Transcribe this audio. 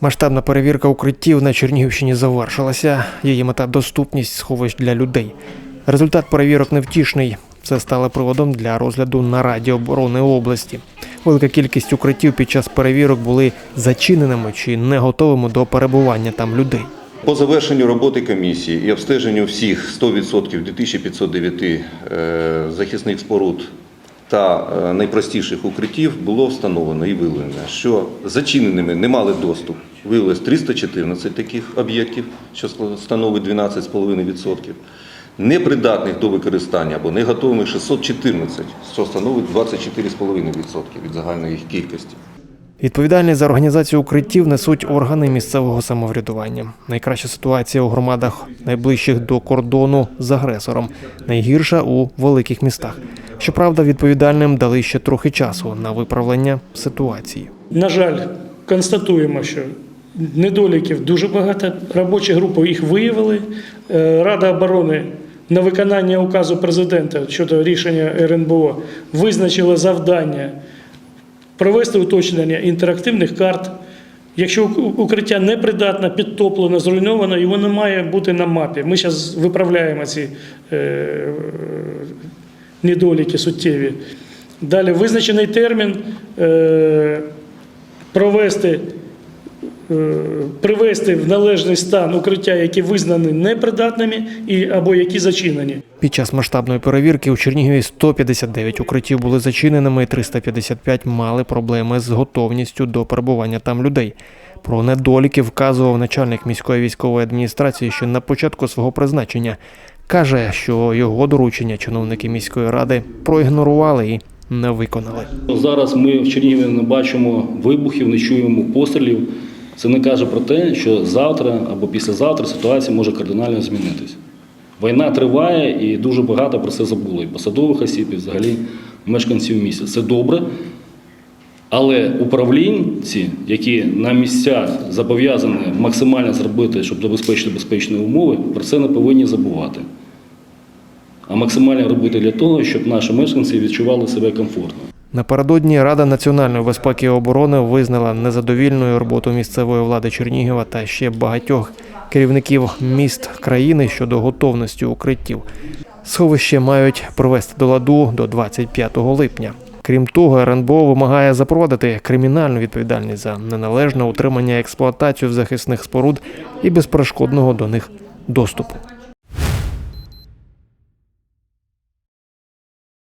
Масштабна перевірка укриттів на Чернігівщині завершилася. Її мета доступність сховищ для людей. Результат перевірок невтішний. Це стало приводом для розгляду на Раді оборони області. Велика кількість укриттів під час перевірок були зачиненими чи не готовими до перебування там людей. По завершенню роботи комісії і обстеженню всіх 100% 2509 е, захисних споруд та е, найпростіших укриттів було встановлено і виявлено, що зачиненими не мали доступ. Виявилось 314 таких об'єктів, що становить 12,5%. Непридатних до використання або не готових 614, що становить 24,5% від загальної їх кількості. Відповідальність за організацію укриттів несуть органи місцевого самоврядування. Найкраща ситуація у громадах, найближчих до кордону з агресором, найгірша у великих містах. Щоправда, відповідальним дали ще трохи часу на виправлення ситуації. На жаль, констатуємо, що недоліків дуже багато. Робочі групи їх виявили. Е, Рада оборони на виконання указу президента щодо рішення РНБО визначила завдання провести уточнення інтерактивних карт. Якщо укриття непридатне, підтоплено, зруйновано, його не має бути на мапі. Ми зараз виправляємо ці е, недоліки суттєві. Далі визначений термін е, провести, привести в належний стан укриття, які визнані непридатними і, або які зачинені. Під час масштабної перевірки у Чернігові 159 укриттів були зачиненими, і 355 мали проблеми з готовністю до перебування там людей. Про недоліки вказував начальник міської військової адміністрації ще на початку свого призначення. Каже, що його доручення чиновники міської ради проігнорували і не виконали. Зараз ми в Чернігові не бачимо вибухів, не чуємо пострілів. Це не каже про те, що завтра або післязавтра ситуація може кардинально змінитись. Війна триває і дуже багато про це забули. І посадових осіб, і взагалі мешканців міста. Це добре. Але управлінці, які на місцях зобов'язані максимально зробити, щоб забезпечити безпечні умови, про це не повинні забувати. А максимально робити для того, щоб наші мешканці відчували себе комфортно. Напередодні Рада національної безпеки і оборони визнала незадовільною роботу місцевої влади Чернігова та ще багатьох керівників міст країни щодо готовності укриттів. Сховище мають привести до ладу до 25 липня. Крім того, РНБО вимагає запровадити кримінальну відповідальність за неналежне утримання і експлуатацію захисних споруд і безперешкодного до них доступу.